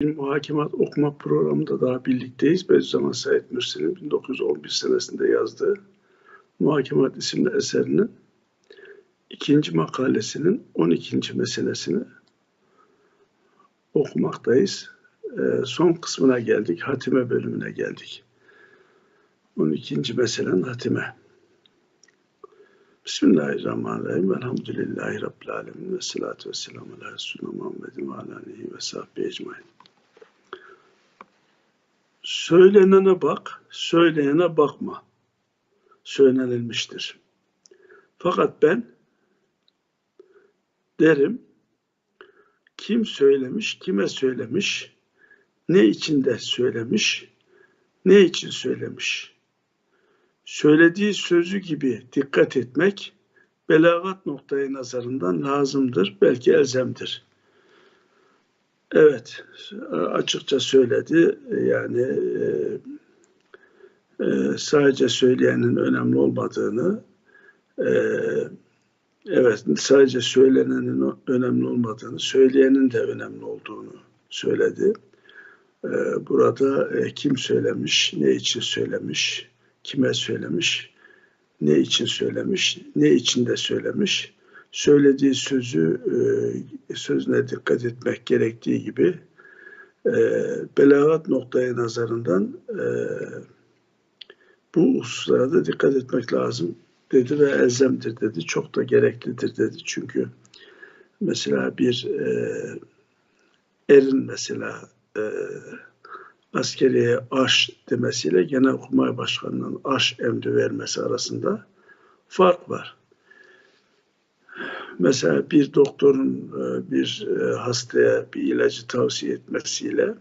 Bir muhakemat okuma programında daha birlikteyiz. Bediüzzaman Said Nursi'nin 1911 senesinde yazdığı Muhakemat isimli eserinin ikinci makalesinin 12. meselesini okumaktayız. Ee, son kısmına geldik, hatime bölümüne geldik. 12. meselenin hatime. Bismillahirrahmanirrahim. Elhamdülillahi Rabbil Alemin. Ve salatu ve selamu ala Resulüne Muhammedin ve ala aleyhi ve sahbihi ecmain. Söylenene bak, söyleyene bakma. Söylenilmiştir. Fakat ben derim, kim söylemiş, kime söylemiş, ne içinde söylemiş, ne için söylemiş. Söylediği sözü gibi dikkat etmek, belagat noktayı nazarından lazımdır, belki elzemdir. Evet, açıkça söyledi. Yani e, e, sadece söyleyenin önemli olmadığını, e, evet sadece söylenenin önemli olmadığını, söyleyenin de önemli olduğunu söyledi. E, burada e, kim söylemiş, ne için söylemiş, kime söylemiş, ne için söylemiş, ne için de söylemiş söylediği sözü e, sözüne dikkat etmek gerektiği gibi e, belagat noktaya nazarından e, bu hususlara da dikkat etmek lazım dedi ve elzemdir dedi. Çok da gereklidir dedi. Çünkü mesela bir e, erin mesela e, askeriye aş demesiyle Genelkurmay Başkanı'nın aş emri vermesi arasında fark var mesela bir doktorun e, bir e, hastaya bir ilacı tavsiye etmesiyle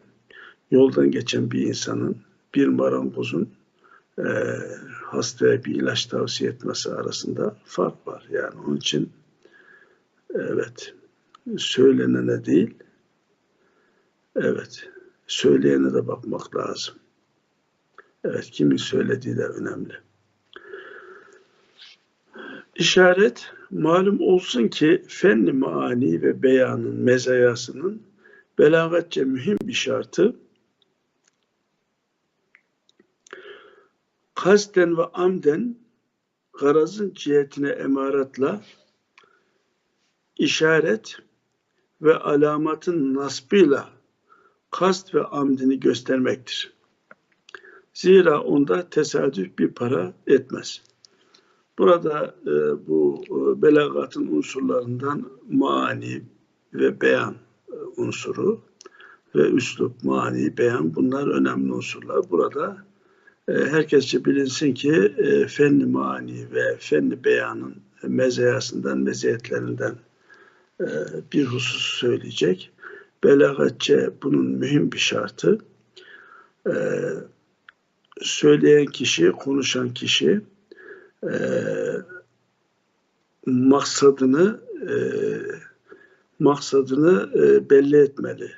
yoldan geçen bir insanın bir marangozun e, hastaya bir ilaç tavsiye etmesi arasında fark var. Yani onun için evet söylenene değil evet söyleyene de bakmak lazım. Evet kimin söylediği de önemli. İşaret malum olsun ki fenli maani ve beyanın mezayasının belagatçe mühim bir şartı kasten ve amden garazın cihetine emaratla işaret ve alamatın nasbıyla kast ve amdini göstermektir. Zira onda tesadüf bir para etmez. Burada e, bu e, belagatın unsurlarından mani ve beyan e, unsuru ve üslup, mani, beyan bunlar önemli unsurlar. Burada e, herkesçe bilinsin ki e, fenli mani ve fenli beyanın mezeyasından, meziyetlerinden e, bir husus söyleyecek. Belagatçe bunun mühim bir şartı. E, söyleyen kişi, konuşan kişi e, maksadını e, maksadını e, belli etmeli.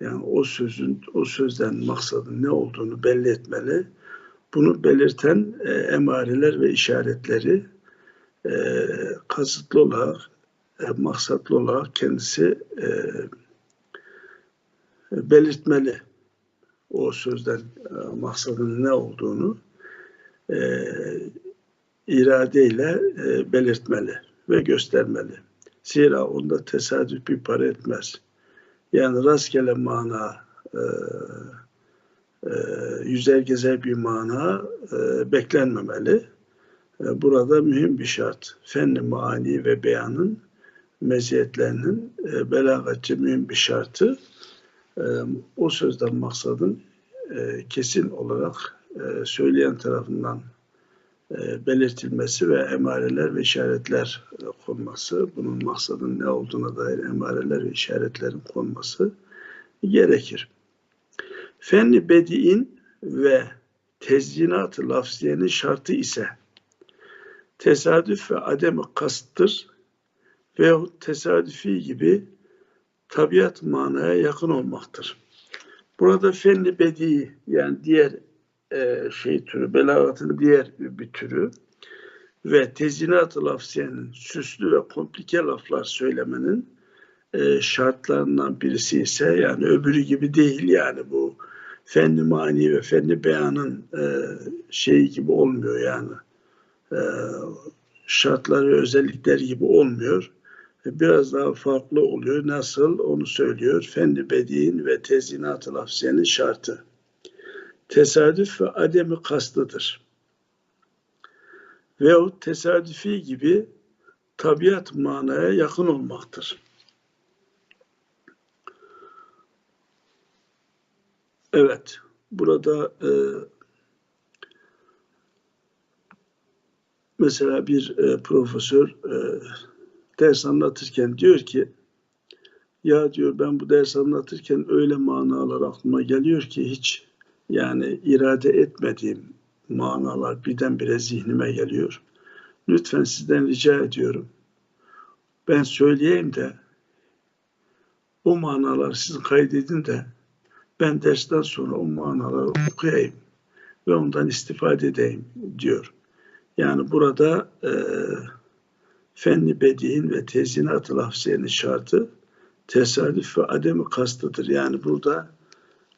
Yani o sözün o sözden maksadın ne olduğunu belli etmeli. Bunu belirten e, emareler ve işaretleri e, kasıtlı olarak e, maksatlı olarak kendisi e, belirtmeli. O sözden e, maksadın ne olduğunu e, iradeyle e, belirtmeli ve göstermeli. Zira onda tesadüf bir para etmez. Yani rastgele mana, e, e, yüzer gezer bir mana e, beklenmemeli. E, burada mühim bir şart. Fenli mani ve beyanın meziyetlerinin e, belagatçı mühim bir şartı. E, o sözden maksadın e, kesin olarak söyleyen tarafından e, belirtilmesi ve emareler ve işaretler e, konması, bunun maksadın ne olduğuna dair emareler ve işaretlerin konması gerekir. Fenli bedi'in ve tezyinat-ı lafziyenin şartı ise tesadüf ve adem kasttır veyahut tesadüfi gibi tabiat manaya yakın olmaktır. Burada fenli bedi yani diğer e, şey türü, belagatın diğer bir türü ve tezinat-ı lafziyenin süslü ve komplike laflar söylemenin e, şartlarından birisi ise yani öbürü gibi değil yani bu fenli mani ve fenli beyanın e, şeyi gibi olmuyor yani şartlar ve özellikler gibi olmuyor. Biraz daha farklı oluyor. Nasıl? Onu söylüyor. Fenli bediğin ve tezinat-ı lafziyenin şartı. Tesadüf ve ademi kastıdır. Veyahut tesadüfi gibi tabiat manaya yakın olmaktır. Evet, burada e, mesela bir e, profesör e, ders anlatırken diyor ki ya diyor ben bu ders anlatırken öyle manalar aklıma geliyor ki hiç yani irade etmediğim manalar birdenbire zihnime geliyor. Lütfen sizden rica ediyorum. Ben söyleyeyim de o manalar siz kaydedin de ben dersten sonra o manaları okuyayım ve ondan istifade edeyim diyor. Yani burada e, fenli bediğin ve tezinat-ı lafziyenin şartı tesadüf ve ademi kastıdır. Yani burada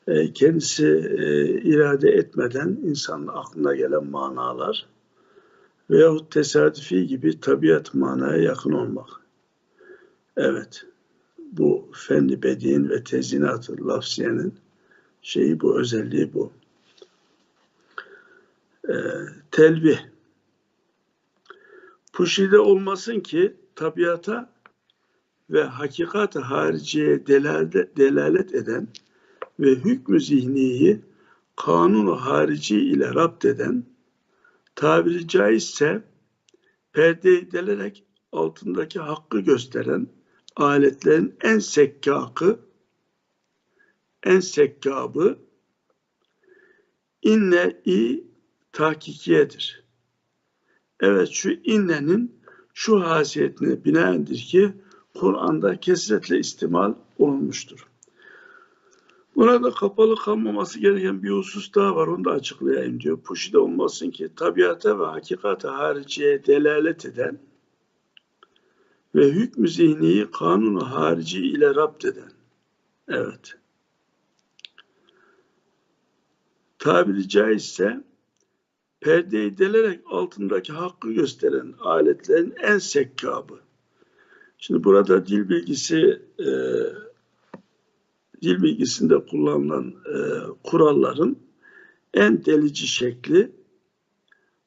e, kendisi e, irade etmeden insanın aklına gelen manalar veyahut tesadüfi gibi tabiat manaya yakın olmak. Evet, bu fenli bediğin ve tezinat-ı şeyi bu, özelliği bu. E, telvih Puşide olmasın ki tabiata ve hakikat hariciye delalet, delalet eden ve hükmü zihniyi kanunu harici ile rapt eden, tabiri caizse perdeyi delerek altındaki hakkı gösteren aletlerin en sekkakı, en sekkabı inne-i tahkikiyedir. Evet şu innenin şu hasiyetine binaendir ki Kur'an'da kesretle istimal olunmuştur. Burada kapalı kalmaması gereken bir husus daha var. Onu da açıklayayım diyor. Puşide olmasın ki tabiata ve hakikata hariciye delalet eden ve hükmü zihniyi kanunu harici ile rapt eden. Evet. Tabiri caizse perdeyi delerek altındaki hakkı gösteren aletlerin en sekkabı. Şimdi burada dil bilgisi e, dil bilgisinde kullanılan e, kuralların en delici şekli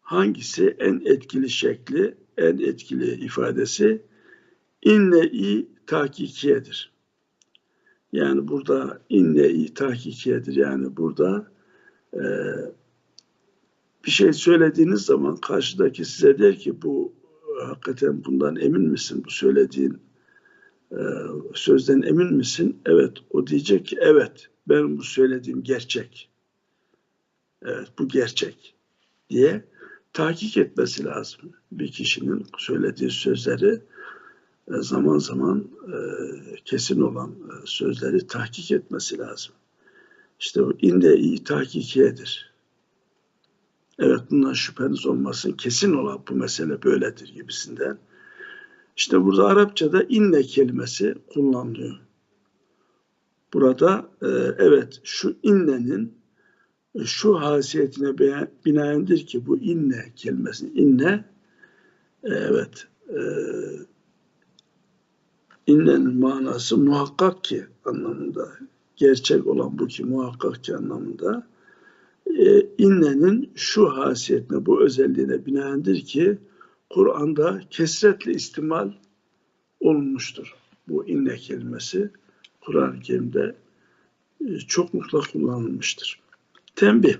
hangisi en etkili şekli en etkili ifadesi inne-i tahkikiyedir. Yani burada inne-i tahkikiyedir. Yani burada e, bir şey söylediğiniz zaman karşıdaki size der ki bu hakikaten bundan emin misin? Bu söylediğin e, sözden emin misin? Evet. O diyecek ki evet benim bu söylediğim gerçek. Evet bu gerçek diye tahkik etmesi lazım. Bir kişinin söylediği sözleri e, zaman zaman e, kesin olan e, sözleri tahkik etmesi lazım. İşte bu inde iyi tahkikiyedir. Evet bundan şüpheniz olmasın. Kesin olan bu mesele böyledir gibisinden. İşte burada Arapçada inne kelimesi kullanılıyor. Burada e, evet şu innenin e, şu hasiyetine binaendir ki bu inne kelimesi inne e, evet e, innenin manası muhakkak ki anlamında gerçek olan bu ki muhakkak ki anlamında e, innenin şu hasiyetine, bu özelliğine binaendir ki Kur'an'da kesretle istimal olunmuştur. Bu inne kelimesi Kur'an-ı Kerim'de e, çok mutlak kullanılmıştır. Tembih.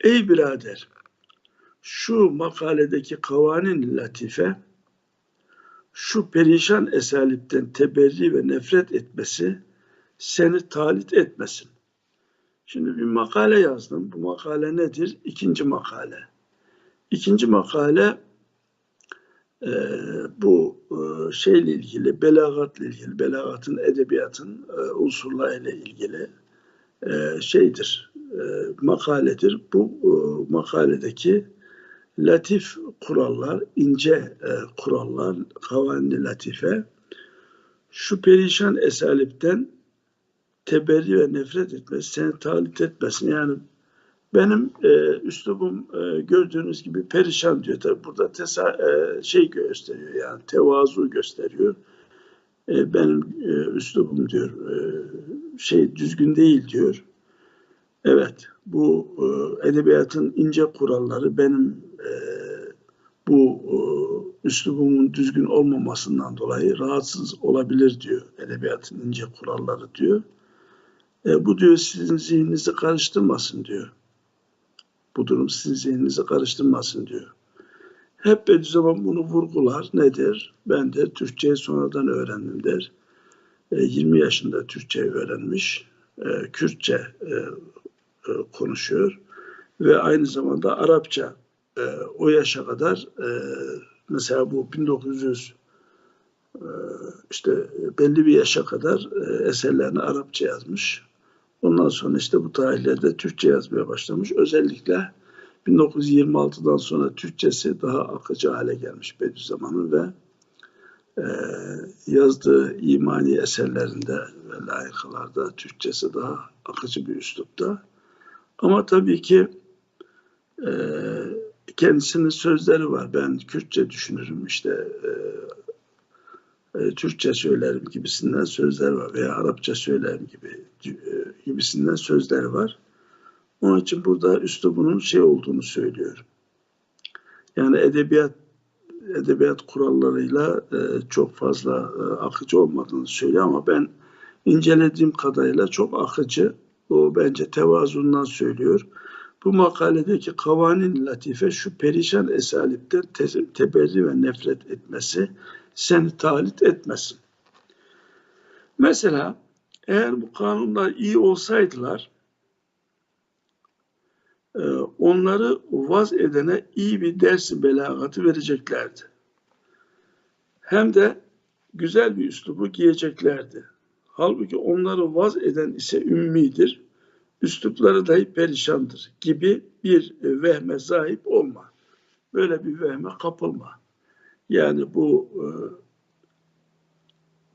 Ey birader, şu makaledeki kavanin latife, şu perişan esalipten teberri ve nefret etmesi seni talit etmesin. Şimdi bir makale yazdım. Bu makale nedir? İkinci makale. İkinci makale e, bu e, şeyle ilgili, belagatla ilgili, belagatın, edebiyatın e, unsurlarıyla ilgili e, şeydir, e, makaledir. Bu e, makaledeki latif kurallar, ince e, kurallar, kavanli latife şu perişan esalipten teberri ve nefret etmesi, seni talit etmesin. Yani benim e, üslubum e, gördüğünüz gibi perişan diyor. Tabi burada tesa, e, şey gösteriyor yani tevazu gösteriyor. E, benim e, üslubum diyor e, şey düzgün değil diyor. Evet bu e, edebiyatın ince kuralları benim e, bu e, üslubumun düzgün olmamasından dolayı rahatsız olabilir diyor edebiyatın ince kuralları diyor. E, bu diyor sizin zihninizi karıştırmasın diyor. Bu durum sizin zihninizi karıştırmasın diyor. Hep Bediüzzaman bunu vurgular. Nedir? Ben de Türkçeyi sonradan öğrendim der. E, 20 yaşında Türkçe öğrenmiş. E, Kürtçe e, e, konuşuyor. Ve aynı zamanda Arapça e, o yaşa kadar e, mesela bu 1900 e, işte belli bir yaşa kadar e, eserlerini Arapça yazmış. Ondan sonra işte bu tarihlerde Türkçe yazmaya başlamış. Özellikle 1926'dan sonra Türkçesi daha akıcı hale gelmiş Bediüzzaman'ın ve e, yazdığı imani eserlerinde ve layıkalarda Türkçesi daha akıcı bir üslupta. Ama tabii ki e, kendisinin sözleri var. Ben Kürtçe düşünürüm işte e, e, Türkçe söylerim gibisinden sözler var veya Arapça söylerim gibi e, gibisinden sözler var. Onun için burada üslubunun şey olduğunu söylüyorum. Yani edebiyat edebiyat kurallarıyla e, çok fazla akıcı olmadığını söylüyor ama ben incelediğim kadarıyla çok akıcı. O bence tevazundan söylüyor. Bu makaledeki kavanin latife şu perişan esalipten te- teberri ve nefret etmesi seni talit etmesin. Mesela eğer bu kanunlar iyi olsaydılar e, onları vaz edene iyi bir dersi belagatı vereceklerdi. Hem de güzel bir üslubu giyeceklerdi. Halbuki onları vaz eden ise ümmidir, üslupları dahi perişandır gibi bir vehme sahip olma. Böyle bir vehme kapılma. Yani bu e,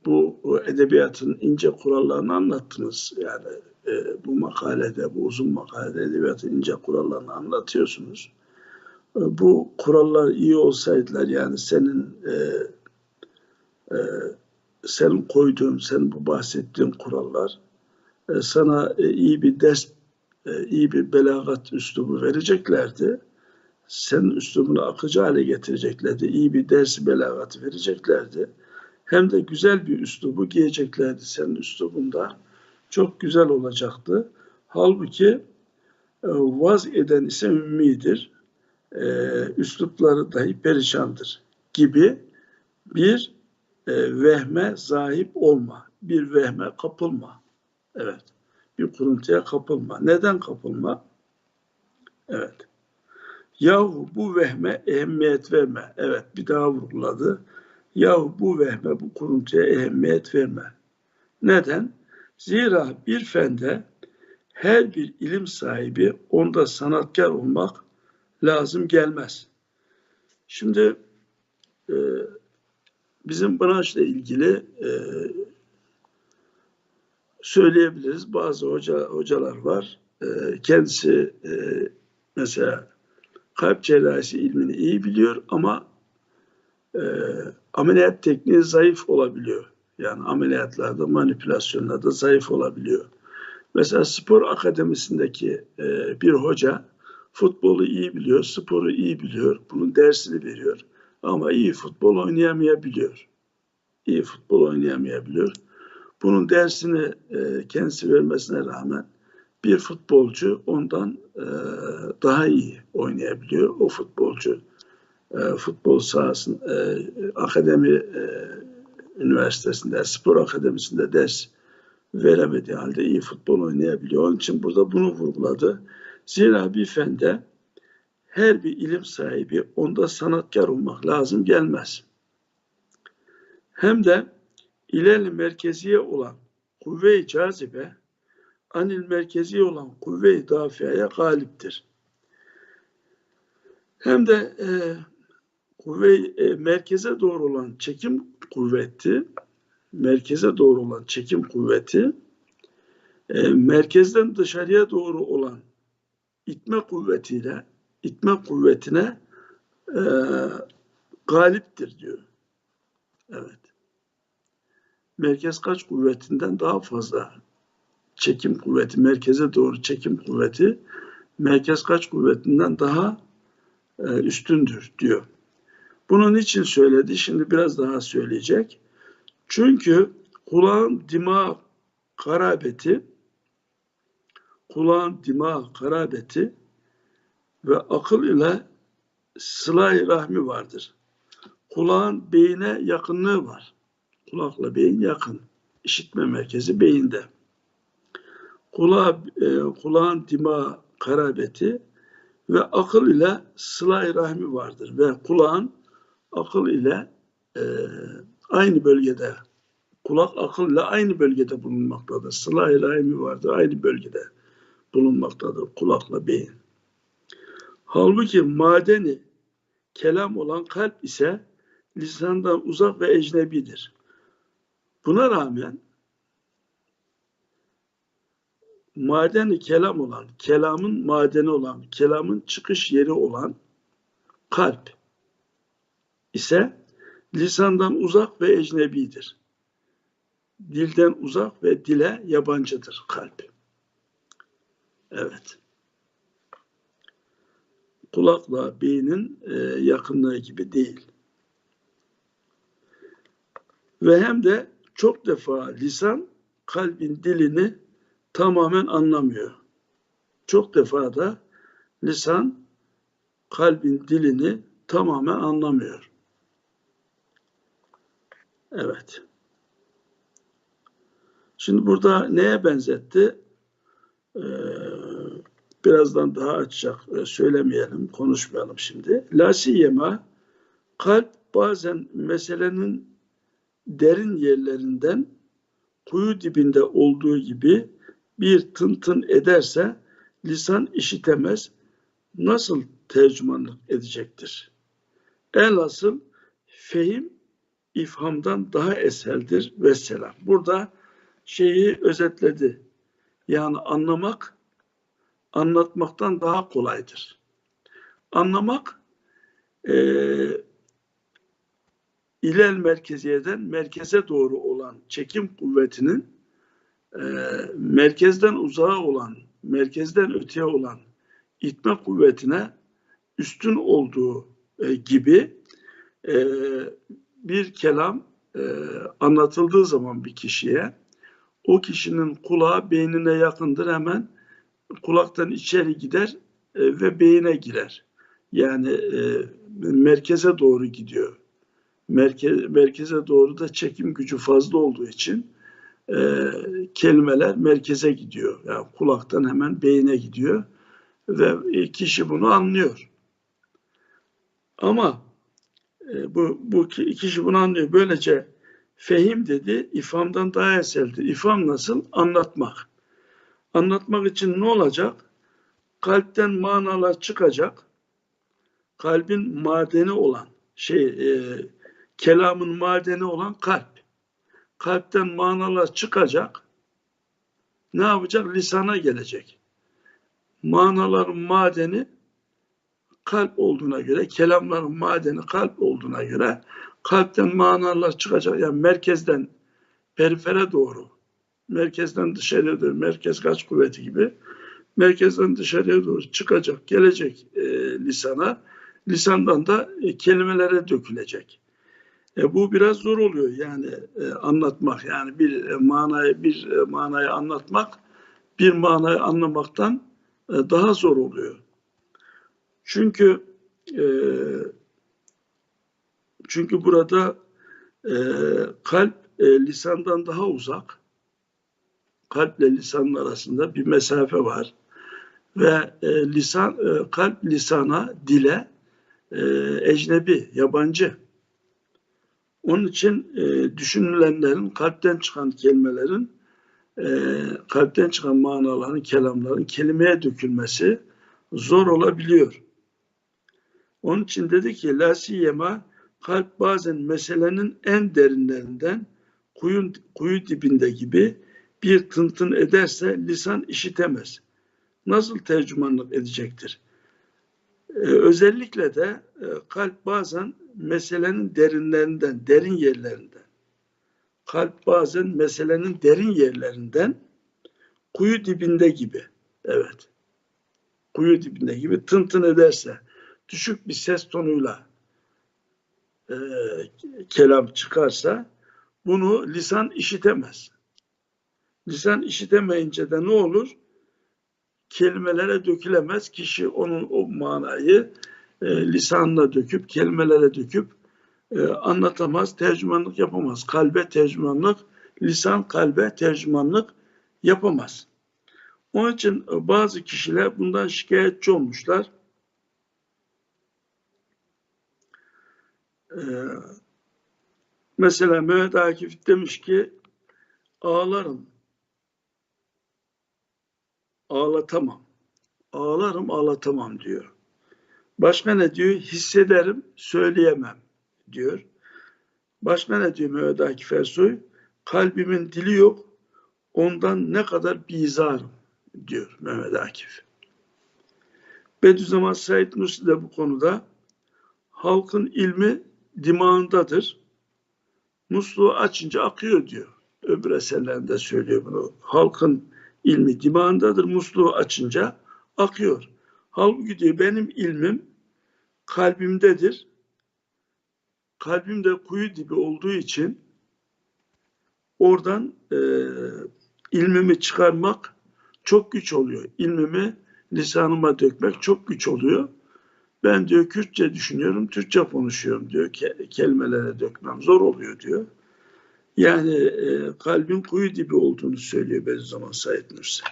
bu edebiyatın ince kurallarını anlattınız. Yani e, bu makalede, bu uzun makalede edebiyatın ince kurallarını anlatıyorsunuz. E, bu kurallar iyi olsaydılar yani senin e, e, senin koyduğun, senin bu bahsettiğin kurallar e, sana e, iyi bir ders, e, iyi bir belagat üslubu vereceklerdi. Senin üslubunu akıcı hale getireceklerdi. iyi bir ders belagatı vereceklerdi. Hem de güzel bir üslubu giyeceklerdi senin üslubunda. Çok güzel olacaktı. Halbuki vaz eden ise ümmidir. Üslupları dahi perişandır gibi bir vehme sahip olma. Bir vehme kapılma. Evet. Bir kuruntuya kapılma. Neden kapılma? Evet. Yahu bu vehme ehemmiyet verme. Evet bir daha vurguladı. Yahu bu vehme, bu kuruntuya ehemmiyet verme. Neden? Zira bir fende her bir ilim sahibi onda sanatkar olmak lazım gelmez. Şimdi e, bizim branşla ilgili e, söyleyebiliriz. Bazı hoca hocalar var. E, kendisi e, mesela kalp cerrahisi ilmini iyi biliyor ama e, ameliyat tekniği zayıf olabiliyor. Yani ameliyatlarda, manipülasyonlarda zayıf olabiliyor. Mesela spor akademisindeki e, bir hoca futbolu iyi biliyor, sporu iyi biliyor, bunun dersini veriyor. Ama iyi futbol oynayamayabiliyor. İyi futbol oynayamayabiliyor. Bunun dersini e, kendisi vermesine rağmen bir futbolcu ondan e, daha iyi oynayabiliyor. O futbolcu e, futbol sahasında e, akademi e, üniversitesinde, spor akademisinde ders veremediği halde iyi futbol oynayabiliyor. Onun için burada bunu vurguladı. Zira bir fende her bir ilim sahibi onda sanatkar olmak lazım gelmez. Hem de ilerli merkeziye olan kuvve-i cazibe anil merkezi olan kuvve-i dafiaya galiptir. Hem de e, kuvve e, merkeze doğru olan çekim kuvveti merkeze doğru olan çekim kuvveti e, merkezden dışarıya doğru olan itme kuvvetiyle itme kuvvetine e, galiptir diyor. Evet. Merkez kaç kuvvetinden daha fazla çekim kuvveti, merkeze doğru çekim kuvveti merkez kaç kuvvetinden daha e, üstündür diyor. Bunun için söyledi, şimdi biraz daha söyleyecek. Çünkü kulağın dima karabeti kulağın dima karabeti ve akıl ile sıla rahmi vardır. Kulağın beyine yakınlığı var. Kulakla beyin yakın. İşitme merkezi beyinde. Kulağı, e, kulağın dima karabeti ve akıl ile sıla rahmi vardır. Ve kulağın akıl ile e, aynı bölgede kulak akıl ile aynı bölgede bulunmaktadır. Sıla-i rahimi vardır aynı bölgede bulunmaktadır kulakla beyin. Halbuki madeni kelam olan kalp ise lisandan uzak ve ecnebidir. Buna rağmen madeni kelam olan, kelamın madeni olan, kelamın çıkış yeri olan kalp ise lisandan uzak ve ecnebidir. Dilden uzak ve dile yabancıdır kalp. Evet. Kulakla beynin e, yakınlığı gibi değil. Ve hem de çok defa lisan kalbin dilini tamamen anlamıyor. Çok defa da lisan kalbin dilini tamamen anlamıyor. Evet. Şimdi burada neye benzetti? Ee, birazdan daha açacak e, söylemeyelim, konuşmayalım şimdi. Lasiyema kalp bazen meselenin derin yerlerinden kuyu dibinde olduğu gibi bir tın ederse lisan işitemez. Nasıl tercümanlık edecektir? Elhasıl fehim ifhamdan daha eseldir ve selam. Burada şeyi özetledi. Yani anlamak anlatmaktan daha kolaydır. Anlamak e, ilel merkeziyeden merkeze doğru olan çekim kuvvetinin e, merkezden uzağa olan, merkezden öteye olan itme kuvvetine üstün olduğu e, gibi e, bir kelam e, anlatıldığı zaman bir kişiye o kişinin kulağı beynine yakındır hemen kulaktan içeri gider e, ve beyine girer. Yani e, merkeze doğru gidiyor. Merke, merkeze doğru da çekim gücü fazla olduğu için e, kelimeler merkeze gidiyor. Yani kulaktan hemen beyine gidiyor ve kişi bunu anlıyor. Ama e, bu, bu kişi bunu anlıyor. Böylece fehim dedi ifamdan daha eserdir. İfam nasıl? Anlatmak. Anlatmak için ne olacak? Kalpten manalar çıkacak. Kalbin madeni olan şey e, kelamın madeni olan kalp. Kalpten manalar çıkacak. Ne yapacak? Lisana gelecek. Manaların madeni kalp olduğuna göre, kelamların madeni kalp olduğuna göre kalpten manalar çıkacak. Yani merkezden perifere doğru, merkezden dışarıya doğru, merkez kaç kuvveti gibi merkezden dışarıya doğru çıkacak, gelecek e, lisana. Lisandan da e, kelimelere dökülecek. E, bu biraz zor oluyor yani e, anlatmak yani bir e, manayı bir e, manayı anlatmak bir manayı anlamaktan e, daha zor oluyor. Çünkü e, çünkü burada e, kalp e, lisandan daha uzak. Kalple lisanın arasında bir mesafe var. Ve e, lisan e, kalp lisana, dile e, ecnebi, yabancı. Onun için e, düşünülenlerin, kalpten çıkan kelimelerin, e, kalpten çıkan manaların, kelamların kelimeye dökülmesi zor olabiliyor. Onun için dedi ki la siyema kalp bazen meselenin en derinlerinden kuyun, kuyu dibinde gibi bir tıntın ederse lisan işitemez. Nasıl tercümanlık edecektir? Ee, özellikle de e, kalp bazen meselenin derinlerinden, derin yerlerinden, kalp bazen meselenin derin yerlerinden kuyu dibinde gibi, evet, kuyu dibinde gibi tıntın ederse, düşük bir ses tonuyla e, kelam çıkarsa bunu lisan işitemez. Lisan işitemeyince de ne olur? Kelimelere dökülemez. Kişi onun o manayı e, lisanla döküp, kelimelere döküp e, anlatamaz, tercümanlık yapamaz. Kalbe tercümanlık, lisan kalbe tercümanlık yapamaz. Onun için e, bazı kişiler bundan şikayetçi olmuşlar. Ee, mesela Mehmet Akif demiş ki ağlarım ağlatamam. Ağlarım ağlatamam diyor. Başka ne diyor? Hissederim söyleyemem diyor. Başka ne diyor Mehmet Akif Ersoy? Kalbimin dili yok ondan ne kadar bizarım diyor Mehmet Akif. Bediüzzaman Said Nursi de bu konuda halkın ilmi dimağındadır. Musluğu açınca akıyor diyor. Öbür eserlerinde söylüyor bunu. Halkın ilmi dimağındadır. Musluğu açınca akıyor. Halbuki diyor benim ilmim kalbimdedir. Kalbimde kuyu dibi olduğu için oradan e, ilmimi çıkarmak çok güç oluyor. İlmimi lisanıma dökmek çok güç oluyor. Ben diyor Kürtçe düşünüyorum, Türkçe konuşuyorum diyor. Ke kelimelere dökmem zor oluyor diyor. Yani e, kalbin kuyu dibi olduğunu söylüyor Bediüzzaman Said Nursi.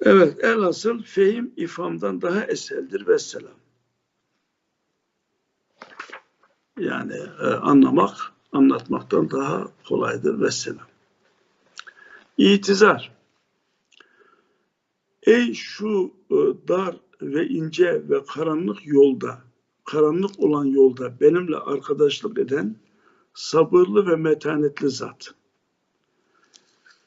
Evet, elhasıl fehim ifhamdan daha eseldir ve selam. Yani e, anlamak, anlatmaktan daha kolaydır ve selam. İtizar. Ey şu e, dar ve ince ve karanlık yolda, karanlık olan yolda benimle arkadaşlık eden sabırlı ve metanetli zat.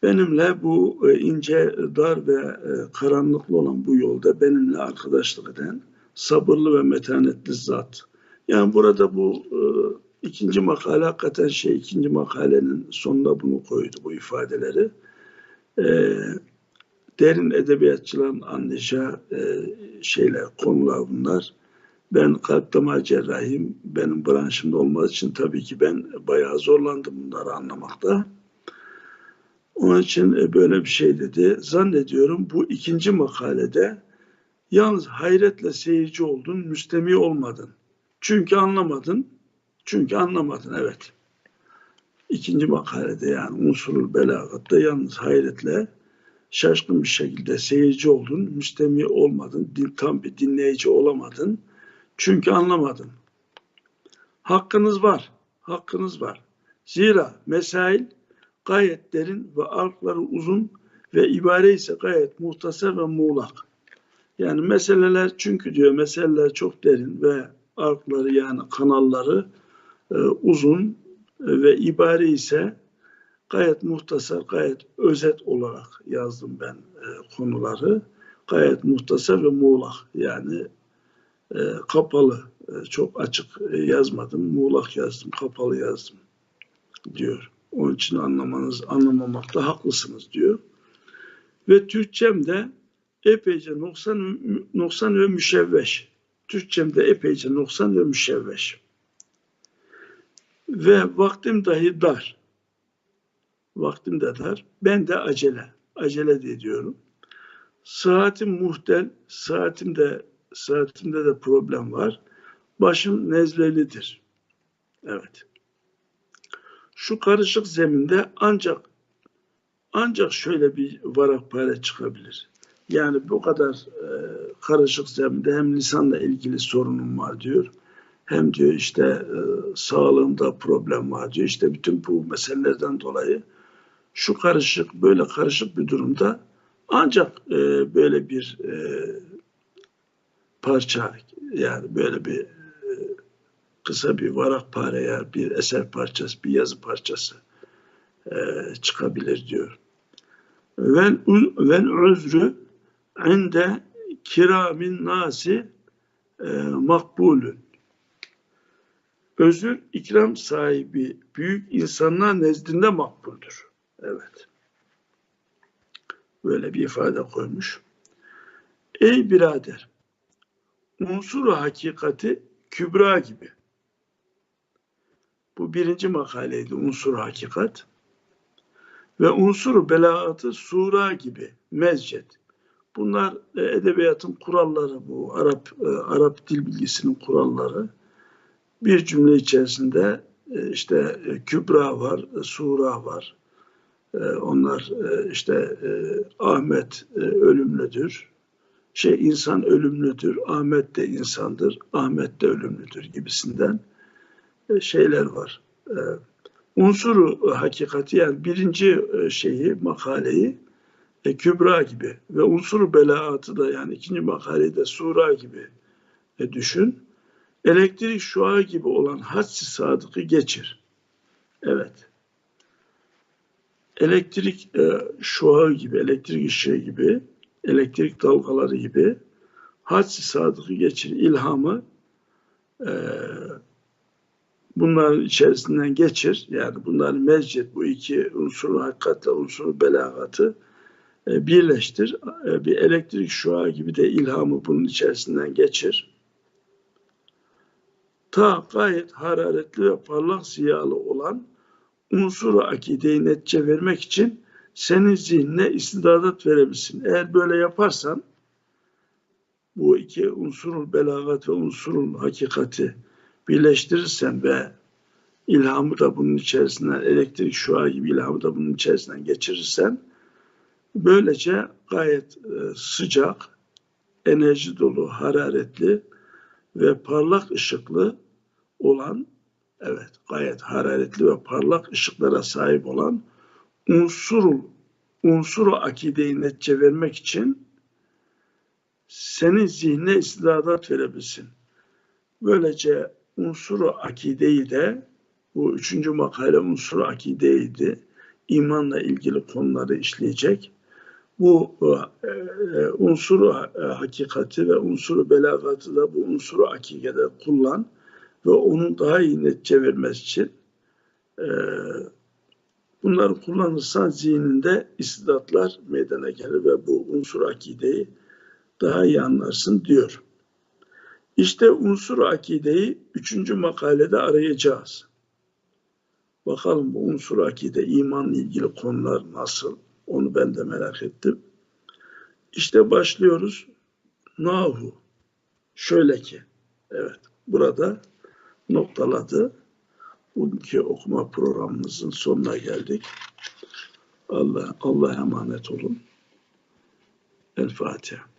Benimle bu e, ince, dar ve e, karanlıklı olan bu yolda benimle arkadaşlık eden sabırlı ve metanetli zat. Yani burada bu e, ikinci makale hakikaten şey ikinci makalenin sonunda bunu koydu bu ifadeleri. derin edebiyatçıların anlayacağı şeyler, konular bunlar. Ben kalp damar cerrahiyim. Benim branşımda olması için tabii ki ben bayağı zorlandım bunları anlamakta. Onun için e, böyle bir şey dedi. Zannediyorum bu ikinci makalede yalnız hayretle seyirci oldun, müstemi olmadın. Çünkü anlamadın. Çünkü anlamadın evet. İkinci makalede yani unsurul belagatta yalnız hayretle şaşkın bir şekilde seyirci oldun, müstemi olmadın, tam bir dinleyici olamadın. Çünkü anlamadın. Hakkınız var, hakkınız var. Zira mesail gayet derin ve arkaları uzun ve ibare ise gayet muhtasar ve muğlak. Yani meseleler çünkü diyor meseleler çok derin ve arkları yani kanalları e, uzun ve ibare ise gayet muhtasar, gayet özet olarak yazdım ben e, konuları. Gayet muhtasar ve muğlak yani e, kapalı, e, çok açık e, yazmadım, muğlak yazdım, kapalı yazdım diyor. Onun için anlamanız, anlamamakta haklısınız diyor. Ve Türkçem de epeyce noksan, noksan ve müşevveş. Türkçem de epeyce noksan ve müşevveş. Ve vaktim dahi dar. Vaktim de dar. Ben de acele. Acele de ediyorum. Saatim muhtel. Saatim de saatimde de problem var. Başım nezlelidir. Evet. Şu karışık zeminde ancak ancak şöyle bir varak pare çıkabilir. Yani bu kadar e, karışık zeminde hem lisanla ilgili sorunum var diyor. Hem diyor işte e, sağlığımda problem var diyor. İşte bütün bu meselelerden dolayı şu karışık böyle karışık bir durumda ancak e, böyle bir e, parça yani böyle bir kısa bir varak paraya, bir eser parçası, bir yazı parçası e, çıkabilir diyor. Vel, vel uzru inde kiramin nasi e, makbulün. Özür ikram sahibi büyük insanlar nezdinde makbuldür. Evet. Böyle bir ifade koymuş. Ey birader, unsuru hakikati kübra gibi. Bu birinci makaleydi unsur hakikat. Ve unsuru belaatı sura gibi mezcet. Bunlar e, edebiyatın kuralları bu. Arap e, Arap dil bilgisinin kuralları. Bir cümle içerisinde e, işte kübra var, sura var. Onlar işte Ahmet ölümlüdür. Şey insan ölümlüdür, Ahmet de insandır, Ahmet de ölümlüdür gibisinden şeyler var. Unsuru hakikati yani birinci şeyi, makaleyi e, Kübra gibi ve unsuru belaatı da yani ikinci makalede Sura gibi e, düşün. Elektrik şua gibi olan hadsi sadıkı geçir. Evet. Elektrik e, şua gibi, elektrik ışığı gibi, elektrik dalgaları gibi hadsi sadıkı geçir. İlhamı e, bunların içerisinden geçir. Yani bunların meccet bu iki unsuru hakikatle unsuru belagatı e, birleştir. E, bir elektrik şua gibi de ilhamı bunun içerisinden geçir. Ta gayet hararetli ve parlak ziyalı olan unsuru akideyi netice vermek için senin zihnine istidadat verebilsin. Eğer böyle yaparsan bu iki unsurul belagat ve unsurul hakikati birleştirirsen ve ilhamı da bunun içerisinden elektrik şua gibi ilhamı da bunun içerisinden geçirirsen Böylece gayet e, sıcak, enerji dolu, hararetli ve parlak ışıklı olan, evet gayet hararetli ve parlak ışıklara sahip olan unsuru, unsuru akideyi netice vermek için senin zihnine istidadat verebilsin. Böylece unsuru akideyi de bu üçüncü makale unsuru akideydi. imanla ilgili konuları işleyecek bu e, e, unsuru e, hakikati ve unsuru belagatı da bu unsuru hakikate kullan ve onun daha iyi netice vermesi için e, bunları kullanırsan zihninde istidatlar meydana gelir ve bu unsur akideyi daha iyi anlarsın diyor. İşte unsur akideyi üçüncü makalede arayacağız. Bakalım bu unsur akide, imanla ilgili konular nasıl? Onu ben de merak ettim. İşte başlıyoruz. Nahu. Şöyle ki. Evet. Burada noktaladı. Bugünkü okuma programımızın sonuna geldik. Allah Allah emanet olun. El Fatiha.